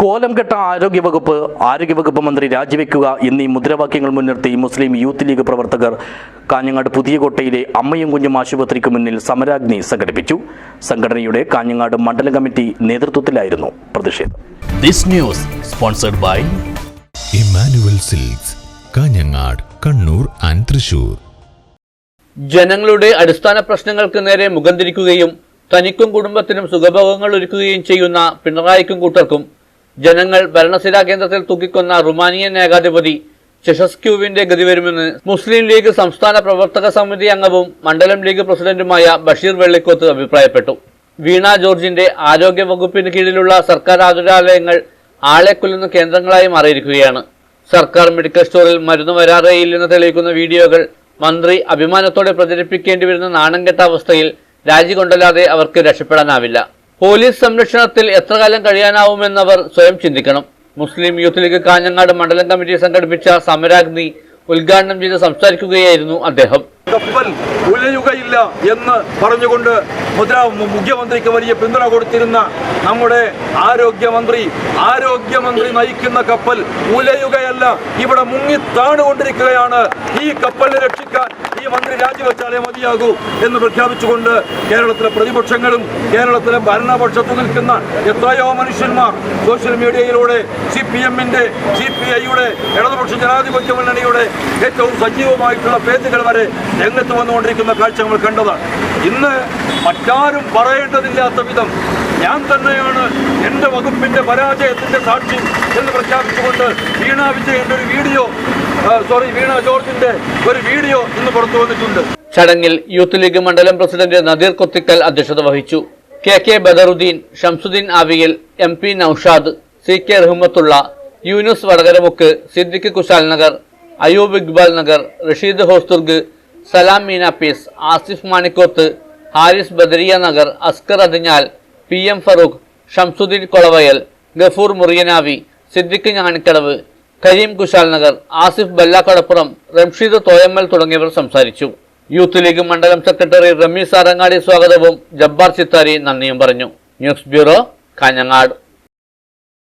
കോലം കെട്ട ആരോഗ്യവകുപ്പ് ആരോഗ്യവകുപ്പ് മന്ത്രി രാജിവെക്കുക എന്നീ മുദ്രാവാക്യങ്ങൾ മുൻനിർത്തി മുസ്ലിം യൂത്ത് ലീഗ് പ്രവർത്തകർ കാഞ്ഞങ്ങാട് പുതിയകോട്ടയിലെ അമ്മയും കുഞ്ഞും ആശുപത്രിക്ക് മുന്നിൽ സമരാഗ്നി സംഘടിപ്പിച്ചു. സംഘടനയുടെ കാഞ്ഞങ്ങാട് മണ്ഡലം കമ്മിറ്റി നേതൃത്വത്തിലായിരുന്നു പ്രതിഷേധം. This news sponsored by Immanuel silks Kanhangad Kannur and Thrissur. ജനങ്ങളുടെ അടിസ്ഥാന പ്രശ്നങ്ങൾക്ക് നേരെ മുഖം തിരിക്കുകയും തനിക്കും കുടുംബത്തിനും സുഖഭോഗങ്ങൾ ഒരുക്കുകയും ചെയ്യുന്ന പിണറായിക്കും കൂട്ടർക്കും ജനങ്ങൾ ഭരണസിരാ കേന്ദ്രത്തിൽ തൂക്കിക്കൊന്ന റുമാനിയൻ ഏകാധിപതി ചെഷസ്ക്യൂവിന്റെ ഗതി വരുമെന്ന് മുസ്ലിം ലീഗ് സംസ്ഥാന പ്രവർത്തക സമിതി അംഗവും മണ്ഡലം ലീഗ് പ്രസിഡന്റുമായ ബഷീർ വെള്ളിക്കോത്ത് അഭിപ്രായപ്പെട്ടു. വീണ ജോർജിന്റെ ആരോഗ്യ വകുപ്പിന് കീഴിലുള്ള സർക്കാർ ആതുരാലയങ്ങൾ ആളെ കൊല്ലുന്ന കേന്ദ്രങ്ങളായി മാറിയിരിക്കുകയാണ്. സർക്കാർ മെഡിക്കൽ സ്റ്റോറിൽ മരുന്ന് വരാറേയില്ലെന്ന് തെളിയിക്കുന്ന വീഡിയോകൾ മന്ത്രി അഭിമാനത്തോടെ പ്രചരിപ്പിക്കേണ്ടി വരുന്ന നാണം കെട്ട അവസ്ഥയിൽ രാജി കൊണ്ടല്ലാതെ അവർക്ക് രക്ഷപ്പെടാനാവില്ല. പോലീസ് സംരക്ഷണത്തിൽ എത്ര കാലം കഴിയാനാവുമെന്നവർ സ്വയം ചിന്തിക്കണം. മുസ്ലിം യൂത്ത് ലീഗ് കാഞ്ഞങ്ങാട് മണ്ഡലം കമ്മിറ്റി സംഘടിപ്പിച്ച സമരാഗ്നി ഉദ്ഘാടനം ചെയ്ത് സംസാരിക്കുകയായിരുന്നു അദ്ദേഹം. കപ്പൽ ഉലയുകയില്ല എന്ന് പറഞ്ഞുകൊണ്ട് മുദ്രാ മുഖ്യമന്ത്രിക്ക് വലിയ പിന്തുണ കൊടുത്തിരുന്ന നമ്മുടെ ആരോഗ്യമന്ത്രി ആരോഗ്യമന്ത്രി നയിക്കുന്ന കപ്പൽ ഉലയുകയല്ല. ഇവിടെ മുങ്ങിത്താണുകൊണ്ടിരിക്കുകയാണ് ഈ കപ്പലിനെ രക്ഷിക്കാൻ ഈ മന്ത്രി രാജിവെച്ചാലേ മതിയാകൂ എന്ന് പ്രഖ്യാപിച്ചുകൊണ്ട് കേരളത്തിലെ പ്രതിപക്ഷങ്ങളും കേരളത്തിലെ ഭരണപക്ഷത്തു നിൽക്കുന്ന എത്രയോ മനുഷ്യന്മാർ സോഷ്യൽ മീഡിയയിലൂടെ സി പി എമ്മിന്റെ സി പി ഐയുടെ ഇടതുപക്ഷ ജനാധിപത്യ മുന്നണിയുടെ ഏറ്റവും സജീവമായിട്ടുള്ള പേജുകൾ വരെ രംഗത്ത് വന്നുകൊണ്ടിരിക്കുന്ന കാഴ്ച നമ്മൾ കണ്ടതാണ് ഇന്ന് മറ്റാരും പറയേണ്ടതില്ലാത്ത വിധം ഞാൻ തന്നെയാണ് എന്റെ വകുപ്പിന്റെ പരാജയത്തിന്റെ സാക്ഷി എന്ന് പ്രഖ്യാപിച്ചുകൊണ്ട് വീണ വിജയന്റെ ഒരു വീഡിയോ സോറി വീണ ജോർജിന്റെ ഒരു വീഡിയോ ഇന്ന് പുറത്തു വന്നിട്ടുണ്ട്. ചടങ്ങിൽ യൂത്ത് ലീഗ് മണ്ഡലം പ്രസിഡന്റ് നദീർ കൊത്തിക്കൽ അധ്യക്ഷത വഹിച്ചു. K K Badaruddin Shamsuddin Aviyal M P Noushad C K Rahmathulla Yunus Vadakaramukku Siddique Kushal Nagar Ayub Iqbal Nagar Rasheed Hosdurg Salam Meenappees Asif Manikoth Haris Badariya Nagar Askar Athinhal P M Farooq Shamsuddin Kolavayal Gafoor Muriyanavi Siddique Njanikkadavu Kareem Kushal Nagar Asif Ballakadappuram Ramsheed Thoyammal തുടങ്ങിയവർ സംസാരിച്ചു. Youth league മണ്ഡലം secretary Ramees Arangadi സ്വാഗതവും ജബ്ബാർ ചിത്താരി നന്ദിയും പറഞ്ഞു. News bureau Kanhangad.